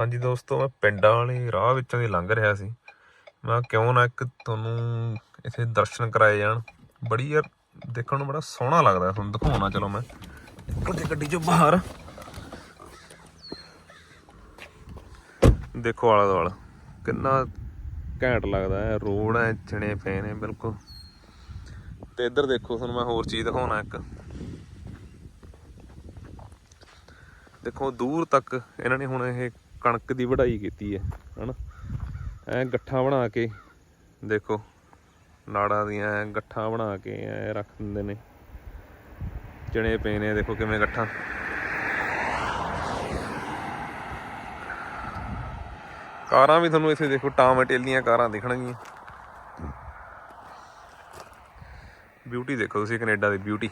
ਹਾਂਜੀ ਦੋਸਤੋ, ਮੈਂ ਪਿੰਡਾਂ ਵਾਲੇ ਰਾਹ ਵਿੱਚੋਂ ਦੀ ਲੰਘ ਰਿਹਾ ਸੀ। ਮੈਂ ਕਿਉਂ ਨਾ ਇੱਕ ਤੁਹਾਨੂੰ ਇੱਥੇ ਦਰਸ਼ਨ ਕਰਾਏ ਜਾਣ। ਬੜੀ ਯਾਰ ਦੇਖਣ ਨੂੰ ਬੜਾ ਸੋਹਣਾ ਲੱਗਦਾ, ਤੁਹਾਨੂੰ ਦਿਖਾਉਣਾ ਚਲੋ ਮੈਂ। ਨਿਕਲਦੇ ਗੱਡੀ ਚੋਂ ਬਾਹਰ। ਦੇਖੋ ਆਲਾ ਦੁਆਲਾ, ਕਿੰਨਾ ਘੈਂਟ ਲੱਗਦਾ ਹੈ। ਰੋਡ ਐ, ਚਣੇ ਪਏ ਨੇ, ਬਿਲਕੁਲ। ਤੇ ਇੱਧਰ ਦੇਖੋ, ਤੁਹਾਨੂੰ ਮੈਂ ਹੋਰ ਚੀਜ਼ ਦਿਖਾਉਣਾ ਇੱਕ। ਦੇਖੋ, ਦੂਰ ਤੱਕ, ਇਹਨਾਂ ਨੇ ਹੁਣ ਇਹ ਕਣਕ ਦੀ ਵਢਾਈ ਕੀਤੀ ਹੈ, ਹਨਾ? ਐ ਗੱਠਾਂ ਬਣਾ ਕੇ, ਦੇਖੋ, ਨਾੜਾਂ ਦੀਆਂ ਐਂ ਗੱਠਾਂ ਬਣਾ ਕੇ ਐ ਰੱਖ ਦਿੰਦੇ ਨੇ। ਚਣੇ ਪਏ ਨੇ, ਦੇਖੋ ਕਿਵੇਂ ਗੱਠਾਂ। ਕਾਰਾਂ ਵੀ ਤੁਹਾਨੂੰ ਇੱਥੇ ਦੇਖੋ ਟਾਮਟੇਲ ਦੀਆਂ ਕਾਰਾਂ ਦਿਖਣਗੀਆਂ। ਬਿਊਟੀ ਦੇਖੋ ਤੁਸੀਂ, ਕੈਨੇਡਾ ਦੀ ਬਿਊਟੀ।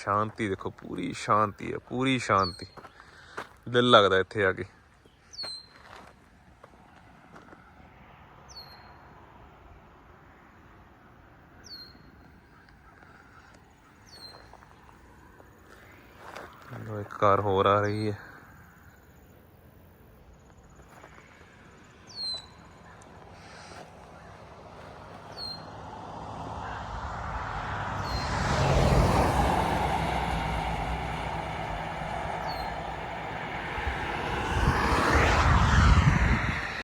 ਸ਼ਾਂਤੀ ਦੇਖੋ ਪੂਰੀ ਸ਼ਾਂਤੀ ਹੈ ਪੂਰੀ ਸ਼ਾਂਤੀ। ਦਿਲ ਲੱਗਦਾ ਇੱਥੇ ਆ ਕੇ। ਲਓ, ਇੱਕ ਕਾਰ ਹੋਰ ਆ ਰਹੀ ਹੈ।